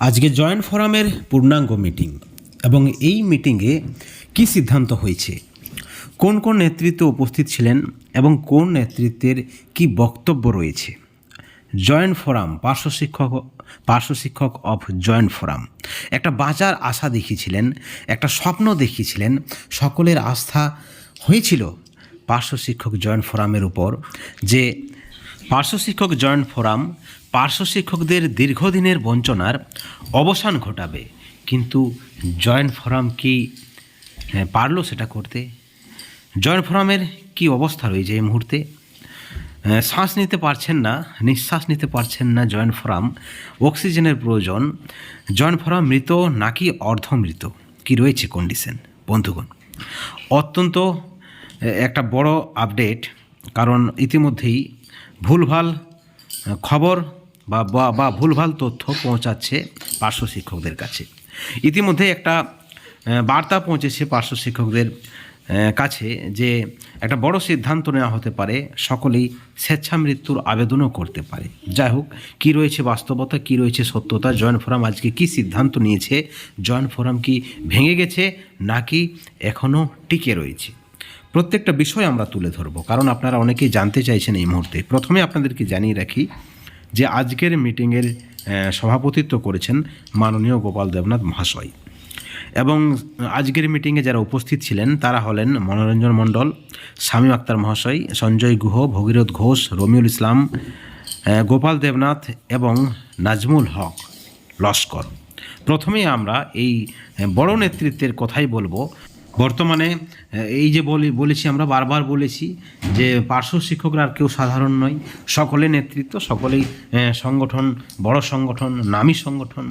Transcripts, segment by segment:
আজকে জয়েন্ট ফোরামের পূর্ণাঙ্গ মিটিং এবং এই মিটিংয়ে কি সিদ্ধান্ত হয়েছে? কোন কোন নেতৃত্ব উপস্থিত ছিলেন এবং কোন নেতৃত্বের কি বক্তব্য রয়েছে? জয়েন্ট ফোরাম, পার্শ্ব শিক্ষক পার্শ্ব শিক্ষক অফ জয়েন্ট ফোরাম। একটা বাজার আশা দেখিয়েছিলেন, একটা স্বপ্ন দেখিয়েছিলেন, সকলের আস্থা হয়েছিল পার্শ্ব শিক্ষক জয়েন্ট ফোরামের উপর যে পার্শ্ব শিক্ষক জয়েন্ট ফোরাম পার্শ্ব শিক্ষকদের দীর্ঘদিনের বঞ্চনার অবসান ঘটাবে। কিন্তু জয়েন্ট ফোরাম কি পারল সেটা করতে? জয়েন্ট ফোরামের কি অবস্থা রয়েছে এই মুহূর্তে? শ্বাস নিতে পারছেন না, নিঃশ্বাস নিতে পারছেন না জয়েন্ট ফোরাম। অক্সিজেনের প্রয়োজন, জয়েন্ট ফোরাম মৃত নাকি অর্ধমৃত? কি রয়েছে কন্ডিশন বন্ধুগণ, অত্যন্ত একটা বড় আপডেট কারণ ইতিমধ্যেই ভুলভাল খবর বা, বা- ভুলভাল তথ্য পৌঁছাচ্ছে পার্শ্ব শিক্ষকদের কাছে। ইতিমধ্যে একটা বার্তা পৌঁছেছে পার্শ্ব শিক্ষকদের কাছে যে একটা বড় সিদ্ধান্ত নেওয়া হতে পারে, সকলেই স্বেচ্ছা মৃত্যুর আবেদনও করতে পারে। যাই হোক, কী রয়েছে বাস্তবতা, কী রয়েছে সত্যতা, জয়েন্ট ফোরাম আজকে কী সিদ্ধান্ত নিয়েছে, জয়েন্ট ফোরাম কি ভেঙে গেছে, নাকি এখনও টিকে রয়েছে? প্রত্যেকটা বিষয় আমরা তুলে ধরবো, কারণ আপনারা অনেকেই জানতে চাইছেন এই মুহূর্তে। প্রথমে আপনাদেরকে জানিয়ে রাখি যে আজকের মিটিংয়ের সভাপতিত্ব করেছেন মাননীয় গোপাল দেবনাথ মহাশয়। এবং আজকের মিটিংয়ে যারা উপস্থিত ছিলেন, তারা হলেন মনোরঞ্জন মণ্ডল, স্বামী আক্তার মহাশয়, সঞ্জয় গুহ, ভগীরথ ঘোষ, রমিউল ইসলাম গোপাল দেবনাথ এবং নাজমুল হক লস্কর। প্রথমেই আমরা এই বড় নেতৃত্বের কথাই বলব। বর্তমানে এই যে বলি, বলেছি আমরা, বারবার বলেছি যে পার্শ্ব শিক্ষকরা আর কেউ সাধারণ নয়। সকলে নেতৃত্ব, সকলেই সংগঠন, বড় সংগঠন, নামী সংগঠন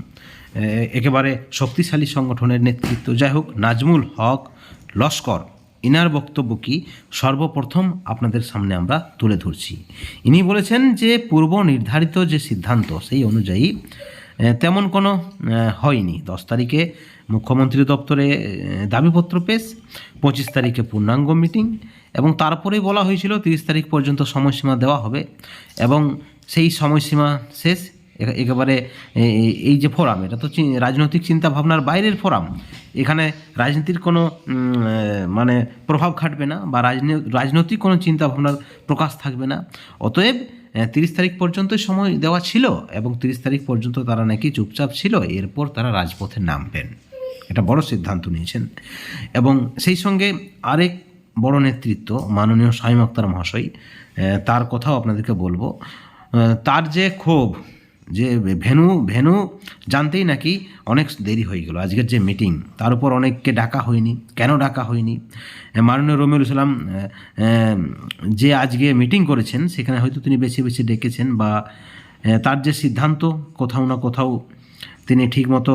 একেবারে শক্তিশালী সংগঠনের নেতৃত্ব। যাই হোক, নাজমুল হক লস্কর, ইনার বক্তব্য কি? সর্বপ্রথম আপনাদের সামনে আমরা তুলে ধরছি। ইনি বলেছেন যে পূর্ব নির্ধারিত যে সিদ্ধান্ত, সেই অনুযায়ী তেমন কোনো হয়নি। দশ তারিখে মুখ্যমন্ত্রী দপ্তরে দাবিপত্র পেশ, পঁচিশ তারিখে পূর্ণাঙ্গ মিটিং এবং তারপরেই বলা হয়েছিল তিরিশ তারিখ পর্যন্ত সময়সীমা দেওয়া হবে এবং সেই সময়সীমা শেষ। একেবারে এই যে ফোরাম, এটা তো রাজনৈতিক চিন্তা ভাবনার বাইরের ফোরাম। এখানে রাজনীতির কোনো মানে প্রভাব খাটবে না বা রাজনী- রাজনৈতিক কোনো চিন্তা ভাবনার প্রকাশ থাকবে না। অতএব তিরিশ তারিখ পর্যন্ত সময় দেওয়া ছিল এবং তিরিশ তারিখ পর্যন্ত তারা নাকি চুপচাপ ছিল। এরপর তারা রাজপথে নামবেন। এটা বড় সিদ্ধান্ত নিয়েছেন। এবং সেই সঙ্গে আরেক বড় নেতৃত্ব মাননীয় শাহিম আক্তার মহাশয় তার কথাও আপনাদেরকে বলব। তার যে ক্ষোভ, যে ভেনু ভেনু জানতেই নাকি অনেক দেরি হয়ে গেল। আজকের যে মিটিং, তার উপর অনেককে ডাকা হয়নি। কেন ডাকা হয়নি? মাননীয় রমিউল ইসলাম যে আজকে মিটিং করেছেন, সেখানে হয়তো তিনি বেছে বেছে ডেকেছেন বা তার যে সিদ্ধান্ত, কোথাও না কোথাও তিনি ঠিকমতো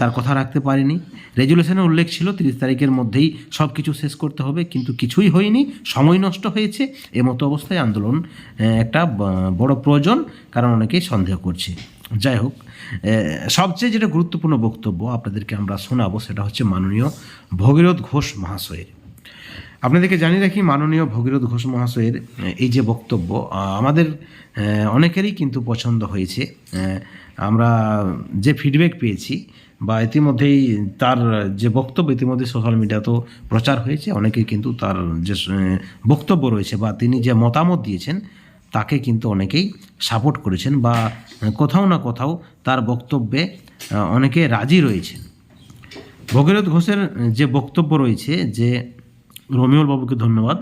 তার কথা রাখতে পারেনি। রেজুলেশনে উল্লেখ ছিল, তিরিশ তারিখের মধ্যেই সব কিছু শেষ করতে হবে, কিন্তু কিছুই হয়নি, সময় নষ্ট হয়েছে। মতো অবস্থায় আন্দোলন একটা বড় প্রয়োজন, কারণ অনেকেই সন্দেহ করছে। যাই হোক সবচেয়ে যেটা গুরুত্বপূর্ণ বক্তব্য আপনাদেরকে আমরা শোনাবো, সেটা হচ্ছে মাননীয় ভগীরথ ঘোষ মহাশয়ের। আপনাদেরকে জানিয়ে রাখি, মাননীয় ভগীরথ ঘোষ মহাশয়ের এই যে বক্তব্য আমাদের অনেকেরই কিন্তু পছন্দ হয়েছে। আমরা যে ফিডব্যাক পেয়েছি বা ইতিমধ্যেই তার যে বক্তব্য ইতিমধ্যে সোশ্যাল মিডিয়াতেও প্রচার হয়েছে, অনেকেই কিন্তু তার যে বক্তব্য রয়েছে বা তিনি যে মতামত দিয়েছেন, তাকে কিন্তু অনেকেই সাপোর্ট করেছেন বা কোথাও না কোথাও তার বক্তব্যে অনেকে রাজি রয়েছেন। ভগীরথ ঘোষের যে বক্তব্য রয়েছে যে রমিউল বাবুকে ধন্যবাদ।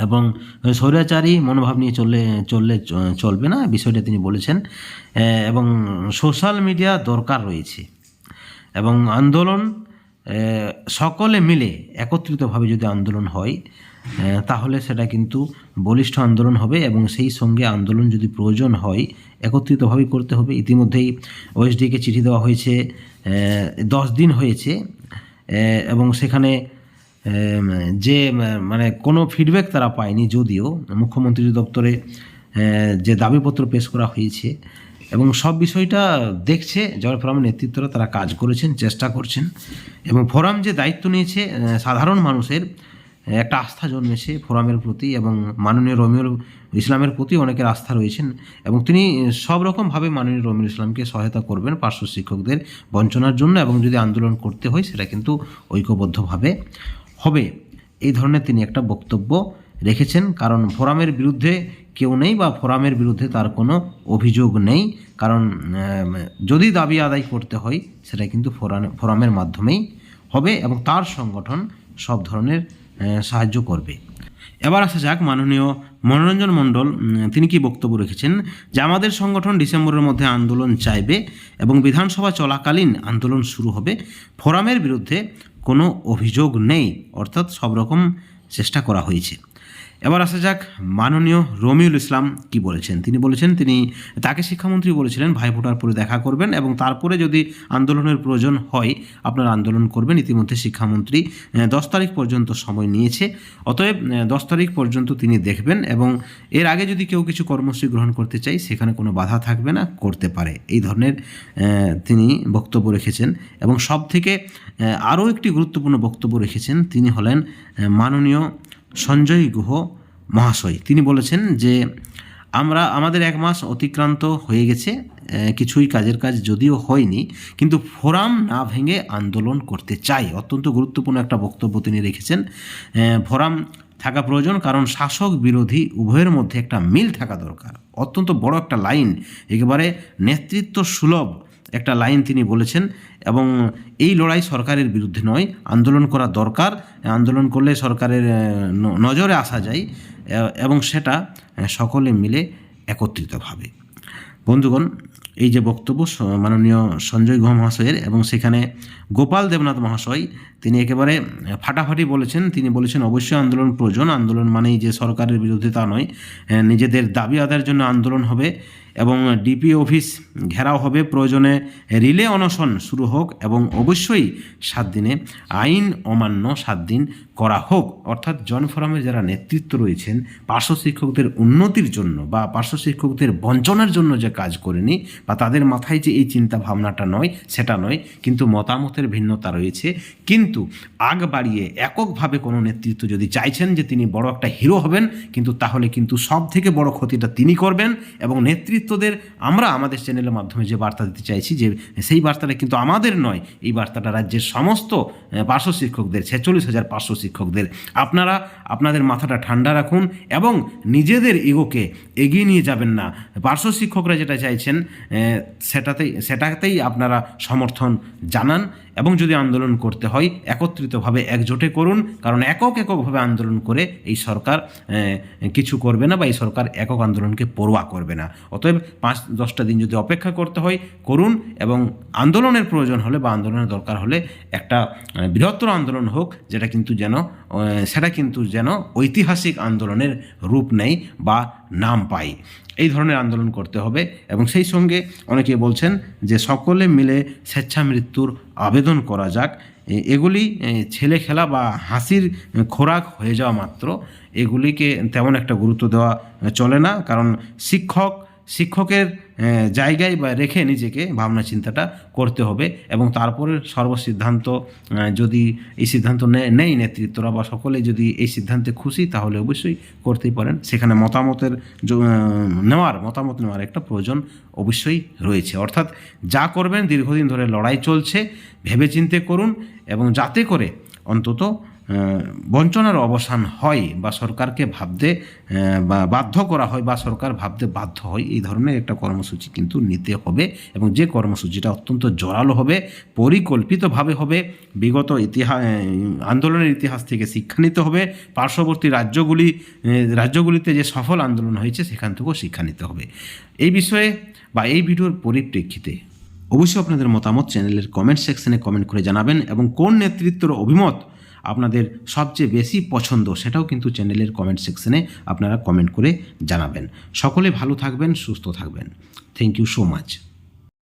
এবং স্বৈরাচারী মনোভাব নিয়ে চললে চললে, চলবে না, বিষয়টা তিনি বলেছেন। এবং সোশ্যাল মিডিয়া দরকার রয়েছে। এবং আন্দোলন সকলে মিলে একত্রিতভাবে যদি আন্দোলন হয় তাহলে সেটা কিন্তু বলিষ্ঠ আন্দোলন হবে এবং সেই সঙ্গে আন্দোলন যদি প্রয়োজন হয়, একত্রিতভাবেই করতে হবে। ইতিমধ্যেই ওএসডিকে চিঠি দেওয়া হয়েছে দশ দিন হয়েছে এবং সেখানে যে মানে কোনো ফিডব্যাক তারা পায়নি যদিও, মুখ্যমন্ত্রী দপ্তরে যে দাবিপত্র পেশ করা হয়েছে, এবং সব বিষয়টা দেখছে জয় ফোরামের নেতৃত্বরা তারা কাজ করেছেন, চেষ্টা করছেন, এবং ফোরাম যে দায়িত্ব নিয়েছে সাধারণ মানুষের একটা আস্থা জন্মেছে ফোরামের প্রতি, এবং মাননীয় রমিউল ইসলামের প্রতি অনেকের আস্থা রয়েছেন, এবং তিনি সব রকমভাবে মাননীয় রমিউল ইসলামকে সহায়তা করবেন পার্শ্ব শিক্ষকদের বঞ্চনার জন্য, এবং যদি আন্দোলন করতে হয়, সেটা কিন্তু ঐক্যবদ্ধভাবে। হবে। এই ধরনের তিনি একটা বক্তব্য রেখেছেন, কারণ ফোরামের বিরুদ্ধে কেউ নেই বা ফোরামের বিরুদ্ধে তার কোনো অভিযোগ নেই। কারণ যদি দাবি আদায় করতে হয়, সেটা কিন্তু ফোরাম ফোরামের মাধ্যমেই হবে এবং তার সংগঠন সব ধরনের সাহায্য করবে। এবার আসা যাক মাননীয় মনোরঞ্জন মণ্ডল তিনি কি বক্তব্য রেখেছেন যে আমাদের সংগঠন ডিসেম্বরের মধ্যে আন্দোলন চাইবে এবং বিধানসভা চলাকালীন আন্দোলন শুরু হবে। ফোরামের বিরুদ্ধে কোনো অভিযোগ নেই, অর্থাৎ সব রকম চেষ্টা করা হয়েছে। এবার আসা যাক মাননীয় রমিউল ইসলাম কি বলেছেন। তিনি বলেছেন, তিনি তাকে শিক্ষামন্ত্রী বলেছিলেন ভাইফোঁটার পরে দেখা করবেন এবং তারপরে যদি আন্দোলনের প্রয়োজন হয়, আপনারা আন্দোলন করবেন। ইতিমধ্যে শিক্ষামন্ত্রী দশ তারিখ পর্যন্ত সময় নিয়েছে। অতএব দশ তারিখ পর্যন্ত তিনি দেখবেন এবং এর আগে যদি কেউ কিছু কর্মসূচি গ্রহণ করতে চাই সেখানে কোনো বাধা থাকবে না, করতে পারে। এই ধরনের তিনি বক্তব্য রেখেছেন এবং সব থেকে আরও একটি গুরুত্বপূর্ণ বক্তব্য রেখেছেন। তিনি হলেন মাননীয় সঞ্জয় গুহ মহাশয়। তিনি বলেছেন যে, আমরা, আমাদের এক মাস অতিক্রান্ত হয়ে গেছে কিছুই কাজের কাজ যদিও হয়নি, কিন্তু ফোরাম না ভেঙে আন্দোলন করতে চাই। অত্যন্ত গুরুত্বপূর্ণ একটা বক্তব্য তিনি রেখেছেন। ফোরাম থাকা প্রয়োজন, কারণ শাসক বিরোধী উভয়ের মধ্যে একটা মিল থাকা দরকার। অত্যন্ত বড় একটা লাইন, একেবারে নেতৃত্ব সুলভ একটা লাইন তিনি বলেছেন, এবং এই লড়াই সরকারের বিরুদ্ধে নয়, আন্দোলন করা দরকার, আন্দোলন করলে সরকারের নজরে আসা যায় এবং সেটা সকলে মিলে একত্রিতভাবে বন্ধুগণ, এই যে বক্তব্য মাননীয় সঞ্জয় গুহ মহাশয়ের, এবং সেখানে গোপাল দেবনাথ মহাশয়, তিনি একেবারে ফাটাফাটি বলেছেন। তিনি বলেছেন, অবশ্যই আন্দোলন প্রয়োজন। আন্দোলন মানেই যে সরকারের বিরুদ্ধে তা নয়। নিজেদের দাবি আদায়ের জন্য আন্দোলন হবে এবং ডিপি অফিস ঘেরাও হবে। প্রয়োজনে রিলে অনশন শুরু হোক এবং অবশ্যই সাত দিনে আইন অমান্য সাত দিন করা হোক। অর্থাৎ জন ফোরামের যারা নেতৃত্ব রয়েছেন, পার্শ্ব শিক্ষকদের উন্নতির জন্য বা পার্শ্ব শিক্ষকদের বঞ্চনার জন্য যে কাজ করেনি বা তাদের মাথায় যে এই চিন্তা ভাবনাটা নয়, সেটা নয়, কিন্তু মতামতের ভিন্নতা রয়েছে। কিন্তু আগ বাড়িয়ে এককভাবে কোনো নেতৃত্ব যদি চাইছেন যে তিনি বড় একটা হিরো হবেন, কিন্তু তাহলে কিন্তু সব থেকে বড় ক্ষতিটা তিনি করবেন এবং নেতৃত্বদের আমরা আমাদের চ্যানেলের মাধ্যমে যে বার্তা দিতে চাইছি যে সেই বার্তাটা কিন্তু আমাদের নয়, এই বার্তাটা রাজ্যের সমস্ত পার্শ্ব শিক্ষকদের, ছেচল্লিশ হাজার পার্শ্ব শিক্ষকদের। আপনারা, আপনাদের মাথাটা ঠান্ডা রাখুন এবং নিজেদের ইগোকে এগিয়ে নিয়ে যাবেন না। পার্শ্ব শিক্ষকরা যেটা চাইছেন সেটাতেই সেটাতেই আপনারা সমর্থন জানান এবং যদি আন্দোলন করতে হয়, একত্রিতভাবে একজোটে করুন, কারণ একক এককভাবে আন্দোলন করে এই সরকার কিছু করবে না বা এই সরকার একক আন্দোলনকে পড়ুয়া করবে না। অতএব পাঁচ, দশটা দিন যদি অপেক্ষা করতে হয়, করুন এবং আন্দোলনের প্রয়োজন হলে বা আন্দোলনের দরকার হলে একটা বৃহত্তর আন্দোলন হোক, যেটা কিন্তু যেন সেটা কিন্তু যেন ঐতিহাসিক আন্দোলনের রূপ নেয় বা নাম পায়। এই ধরনের আন্দোলন করতে হবে এবং সেই সঙ্গে অনেকে বলছেন যে সকলে মিলে স্বেচ্ছা মৃত্যুর আবেদন করা যাক। এগুলি ছেলে খেলা বা হাসির খোরাক হয়ে যাওয়া মাত্র। এগুলিকে তেমন একটা গুরুত্ব দেওয়া চলে না। কারণ শিক্ষক শিক্ষকের জায়গায় বা রেখে নিজেকে ভাবনা চিন্তাটা করতে হবে এবং তারপরে সর্বসিদ্ধান্ত যদি এই সিদ্ধান্ত নেই নেতৃত্বরা বা সকলে যদি এই সিদ্ধান্তে খুশি তাহলে অবশ্যই করতেই পারেন। সেখানে মতামতের নেওয়ার, মতামত নেওয়ার একটা প্রয়োজন অবশ্যই রয়েছে। অর্থাৎ যা করবেন দীর্ঘদিন ধরে লড়াই চলছে, ভেবেচিন্তে করুন এবং যাতে করে অন্তত বঞ্চনার অবসান হয় বা সরকারকে ভাবতে বা বাধ্য করা হয়, বা সরকার ভাবতে বাধ্য হয়, এই ধরনের একটা কর্মসূচি কিন্তু নিতে হবে এবং যে কর্মসূচিটা অত্যন্ত জোরালো হবে, পরিকল্পিতভাবে হবে, বিগত ইতিহাস আন্দোলনের ইতিহাস থেকে শিক্ষা নিতে হবে, পার্শ্ববর্তী রাজ্যগুলি রাজ্যগুলিতে যে সফল আন্দোলন হয়েছে সেখান থেকেও শিক্ষা নিতে হবে। এই বিষয়ে বা এই ভিডিওর পরিপ্রেক্ষিতে অবশ্যই আপনাদের মতামত চ্যানেলের কমেন্ট সেকশনে কমেন্ট করে জানাবেন এবং কোন নেতৃত্বের অভিমত আপনাদের সবচেয়ে বেশি পছন্দ সেটাও কিন্তু চ্যানেলের কমেন্ট সেকশনে আপনারা কমেন্ট করে জানাবেন। সকলে ভালো থাকবেন, সুস্থ থাকবেন। Thank you so much